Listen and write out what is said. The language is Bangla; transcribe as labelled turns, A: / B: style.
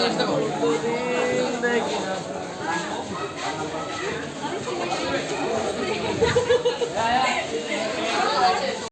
A: আসতে পারো